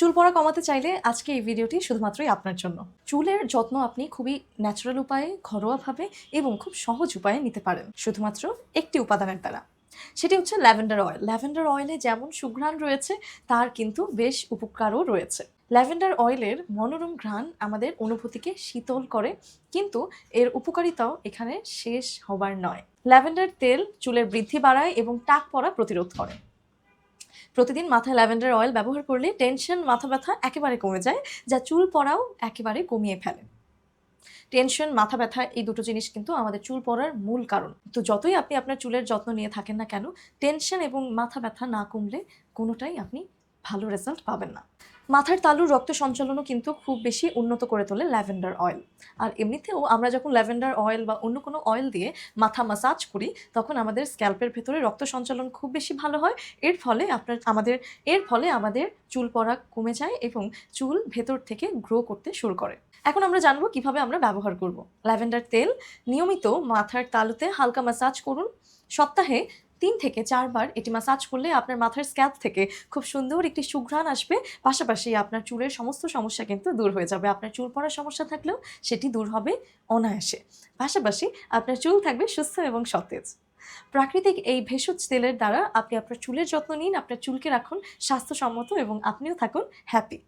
চুল পড়া কমাতে চাইলে আজকে এই ভিডিওটি শুধুমাত্রই আপনার জন্য। চুলের যত্ন আপনি খুবই ন্যাচারাল উপায়ে, ঘরোয়াভাবে এবং খুব সহজ উপায়ে নিতে পারেন। শুধুমাত্র একটি উপাদানের দ্বারা। সেটি হচ্ছে ল্যাভেন্ডার অয়েল। ল্যাভেন্ডার অয়েলে যেমন সুঘ্রাণ রয়েছে, তার কিন্তু বেশ উপকারও রয়েছে। ল্যাভেন্ডার অয়েলের মনোরম ঘ্রাণ আমাদের অনুভূতিকে শীতল করে, কিন্তু এর উপকারিতাও এখানে শেষ হবার নয়। ল্যাভেন্ডার তেল চুলের বৃদ্ধি বাড়ায় এবং টাক পড়া প্রতিরোধ করে। প্রতিদিন মাথায় ল্যাভেন্ডার অয়েল ব্যবহার করলে টেনশন, মাথা ব্যথা একেবারে কমে যায়, যা চুল পড়াও একেবারে কমিয়ে ফেলে। টেনশন, মাথা ব্যথা এই দুটো জিনিস কিন্তু আমাদের চুল পড়ার মূল কারণ। তো যতই আপনি আপনার চুলের যত্ন নিয়ে থাকেন না কেন, টেনশন এবং মাথা ব্যথা না কমলে কোনোটাই আপনি ভালো রেজাল্ট পাবেন না। মাথার তালুর রক্ত সঞ্চালনও কিন্তু খুব বেশি উন্নত করে তোলে ল্যাভেন্ডার অয়েল আর এমনিতেও আমরা যখন ল্যাভেন্ডার অয়েল বা অন্য কোনো অয়েল দিয়ে মাথা মাসাজ করি, তখন আমাদের স্ক্যাল্পের ভেতরে রক্ত সঞ্চালন খুব বেশি ভালো হয়। এর ফলে আপনার, আমাদের, এর ফলে আমাদের চুল পড়া কমে যায় এবং চুল ভেতর থেকে গ্রো করতে শুরু করে। এখন আমরা জানব কীভাবে আমরা ব্যবহার করব। ল্যাভেন্ডার তেল নিয়মিত মাথার তালুতে হালকা ম্যাসাজ করুন। সপ্তাহে তিন থেকে চারবার এটি ম্যাসাজ করলে আপনার মাথার স্ক্যাল্প থেকে খুব সুন্দর একটি সুঘ্রাণ আসবে। পাশাপাশি আপনার চুলের সমস্ত সমস্যা কিন্তু দূর হয়ে যাবে। আপনার চুল পড়ার সমস্যা থাকলেও সেটি দূর হবে অনায়াসে। পাশাপাশি আপনার চুল থাকবে সুস্থ এবং সতেজ। প্রাকৃতিক এই ভেষজ তেলের দ্বারা আপনি আপনার চুলের যত্ন নিন, আপনার চুলকে রাখুন স্বাস্থ্যসম্মত এবং আপনিও থাকুন হ্যাপি